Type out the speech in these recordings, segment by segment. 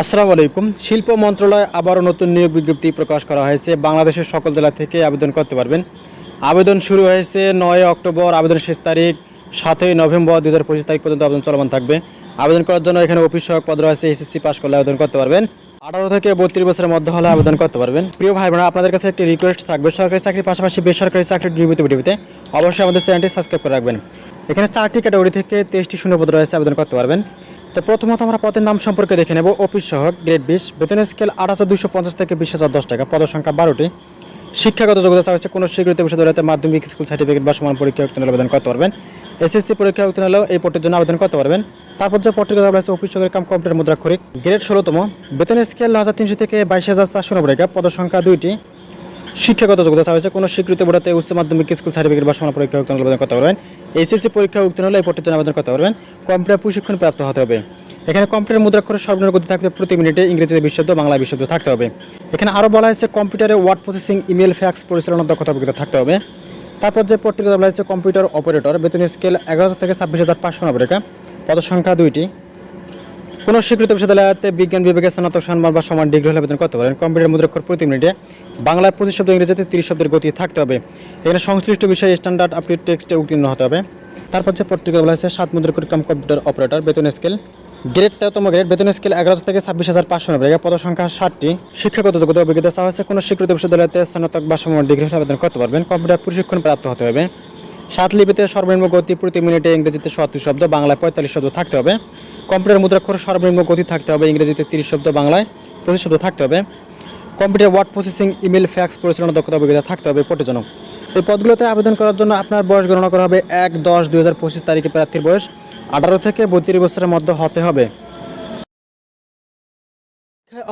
আসসালামু আলাইকুম। শিল্প মন্ত্রণালয় আবারও নতুন নিয়োগ বিজ্ঞপ্তি প্রকাশ করা হয়েছে। বাংলাদেশের সকল জেলা থেকে আবেদন করতে পারবেন। আবেদন শুরু হয়েছে নয় অক্টোবর, আবেদনের শেষ তারিখ সাতই নভেম্বর দু হাজার পঁচিশ তারিখ পর্যন্ত আবেদন চলমান থাকবে। আবেদন করার জন্য এখানে অফিস সহায়ক পদ রয়েছে, এসএসসি পাস করলে আবেদন করতে পারবেন। আঠারো থেকে বত্রিশ বছরের মধ্যে হলে আবেদন করতে পারবেন। প্রিয় ভাই বোনেরা আপনাদের কাছে একটি রিকোয়েস্ট থাকবে। সরকারি চাকরির পাশাপাশি বেসরকারি চাকরির নিয়মিত ভিডিওতে অবশ্যই আমাদের চ্যানেলটি সাবস্ক্রাইব করে রাখবেন। এখানে চারটি ক্যাটাগরি থেকে তেইশটি শূন্য শূন্যপদ রয়েছে, আবেদন করতে পারবেন। তো প্রথমত আমরা পদের নাম সম্পর্কে দেখে নেব। অফিস সহক গ্রেড বিশ, বেতন স্কেল আট হাজার দুশো পঞ্চাশ থেকে বিশ হাজার দশ টাকা পদসংখ্যা বারোটি। শিক্ষাগত যোগ্যতা হচ্ছে কোনো স্বীকৃত বিশ্ববিদ্যালয়তে মাধ্যমিক স্কুল সার্টিফিকেট বা সমান পরীক্ষা উত্তীর্ণ আবেদন করতে পারবেন। এসএসসি পরীক্ষা উত্তীর্ণ হলেও এই পটের জন্য আবেদন করতে পারবেন। তারপর যে পত্রিকা দেওয়া হচ্ছে, অফিস সহকারী কাম কম্পিউটার মুদ্রাক্ষরিক। গ্রেড ষোলোতম, বেতন স্কেল হাজার তিনশো থেকে বাইশ হাজার চারশো নব্বই টাকা পদ সংখ্যা দুইটি। শিক্ষাগত যোগ্যতা হয়েছে। কোনো স্বীকৃত বোর্ডাতে উচ্চ মাধ্যমিক স্কুল সার্টিফিকেট বা সমান পরীক্ষা উত্তীর্ণ আবেদন করতে পারবেন। এসএসসি পরীক্ষা উত্তীর্ণ হলে এই জন্য আবেদন করতে পারবেন। কম্পিউটার প্রশিক্ষণ প্রাপ্ত হতে হবে। এখানে কম্পিউটার মুদ্রাক্ষর সর্বনিম্ন গতি থাকতে প্রতি মিনিটে ইংরেজিতে বিশুদ্ধ বাংলা বিশুদ্ধ থাকতে হবে। এখানে আরও বলা হয়েছে, কম্পিউটারে ওয়ার্ড প্রসেসিং, ইমেল, ফ্যাক্স পরিচালনার দক্ষতা অভিজ্ঞতা থাকতে হবে। তারপর যে পত্রিকা বলা হয়েছে, কম্পিউটার অপারেটর বেতন স্কেল এগারো থেকে ছাব্বিশ হাজার পাঁচশো নব্বই টাকা। পদ সংখ্যা দুইটি। কোনো স্বীকৃত বিশ্ববিদ্যালয়তে বিজ্ঞান বিভাগে স্নাতক সম্মান বা সমান ডিগ্রি হলে আবেদন করতে পারেন কম্পিউটার মুদ্রাক্ষর প্রতি মিনিটে বাংলায় পঁচিশ শব্দ ইংরেজিতে তিরিশ শব্দের গতি থাকতে হবে। এখানে সংশ্লিষ্ট বিষয়ে স্ট্যান্ডার্ড আপনি টেক্সটে উত্তীর্ণ হতে হবে। তারপর যে পত্রিকা বলা হয়েছে, সাত মুদ্রাক্ষর কাম কম্পিউটার অপারেটর, বেতন স্কেল। গ্রেড তেরোতম গ্রেড বেতন স্কেল এগারো থেকে ছাব্বিশ হাজার পাঁচশো নব্বই। পদ সংখ্যা ষাটটি। শিক্ষাগত যোগ্যতা অভিজ্ঞতা চাওয়া হয়েছে কোনো স্বীকৃত বিশ্ববিদ্যালয়তে স্নাতক বা সমান ডিগ্রি হলে আবেদন করতে পারবেন কম্পিউটার প্রশিক্ষণ প্রাপ্ত হতে হবে। সাত লিপিতে সর্বনিম্ন গতি প্রতি মিনিটে ইংরেজিতে সত্তর শব্দ, বাংলায় পঁয়তাল্লিশ শব্দ থাকতে হবে। কম্পিউটার মুদ্রাক্ষর সর্বনিম্ন গতি থাকতে হবে, ইংরেজিতে তিরিশ শব্দ, বাংলায় পঁচিশ শব্দ থাকতে হবে। Computer word processing, email, fax পরিচালনা দক্ষতা অভিজ্ঞতা থাকতে হবে পটিজনক এই পদগুলোতে আবেদন করার জন্য আপনার বয়স গণনা করা হবে এক দশ দুই হাজার পঁচিশ তারিখে প্রার্থীর বয়স। আঠারো থেকে বত্রিশ বছরের মধ্যে হতে হবে।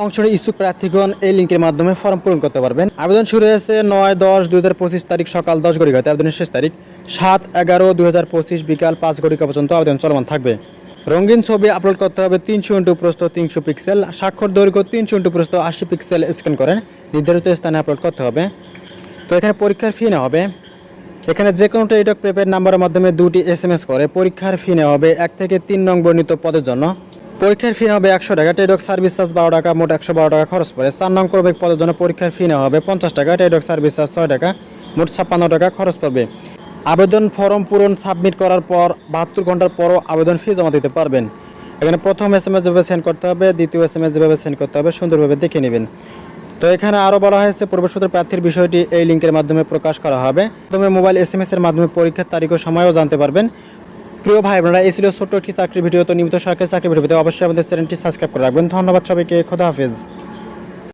অংশ ইচ্ছুক প্রার্থীগণ এই লিঙ্কের মাধ্যমে ফর্ম পূরণ করতে পারবেন। আবেদন শুরু হয়েছে নয় দশ দুই হাজার পঁচিশ তারিখ সকাল দশ ঘড়িকাতে আবেদনের শেষ তারিখ সাত এগারো দুই হাজার পঁচিশ বিকাল পাঁচ ঘড়িকা পর্যন্ত আবেদন চলমান থাকবে। রঙিন ছবি আপলোড করতে হবে তিনশো ইন্টু প্রস্ত তিনশো পিক্সেল স্বাক্ষর দৈর্ঘ্য তিনশো ইন্টু প্রস্ত আশি পিক্সেল স্ক্যান করেন। নির্ধারিত স্থানে আপলোড করতে হবে। তো এখানে পরীক্ষার ফি নেওয়া হবে। এখানে যে কোনো টেলিটক প্রেপের নাম্বারের মাধ্যমে দুটি এস এম এস করে। পরীক্ষার ফি নেওয়া হবে এক থেকে তিন নং বর্ণিত পদের জন্য। পরীক্ষার ফি হবে একশো টাকা। টেলিটক সার্ভিস চার্জ বারো টাকা, মোট একশো বারো টাকা খরচ পড়ে। চার নং পদের জন্য পরীক্ষার ফি নেওয়া হবে পঞ্চাশ টাকা। টেলিটক সার্ভিস চার্জ ছয় টাকা, মোট ছাপ্পান্ন টাকা খরচ পড়বে। আবেদন ফর্ম পূরণ সাবমিট করার পর বাহাত্তর ঘণ্টার পরও আবেদন ফি জমা দিতে পারবেন। এখানে প্রথম এস এম এস যেভাবে সেন্ড করতে হবে, দ্বিতীয় এস এম এস যেভাবে সেন্ড করতে হবে, সুন্দরভাবে দেখে নেবেন। তো এখানে আরও বলা হয়েছে পূর্বসূত্র প্রার্থীর বিষয়টি এই লিঙ্কের মাধ্যমে প্রকাশ করা হবে। প্রথমে মোবাইল এস এম এস এর মাধ্যমে পরীক্ষার তারিখ ও সময়ও জানতে পারবেন। প্রিয় ভাই বোনেরা, এই ছিল ছোট্ট একটি চাকরির ভিডিও। তো নিয়মিত সরকারি চাকরি ভিডিও পেতে অবশ্যই আমাদের চ্যানেলটি সাবস্ক্রাইব করে রাখবেন। ধন্যবাদ সবাইকে। খোদা হাফেজ।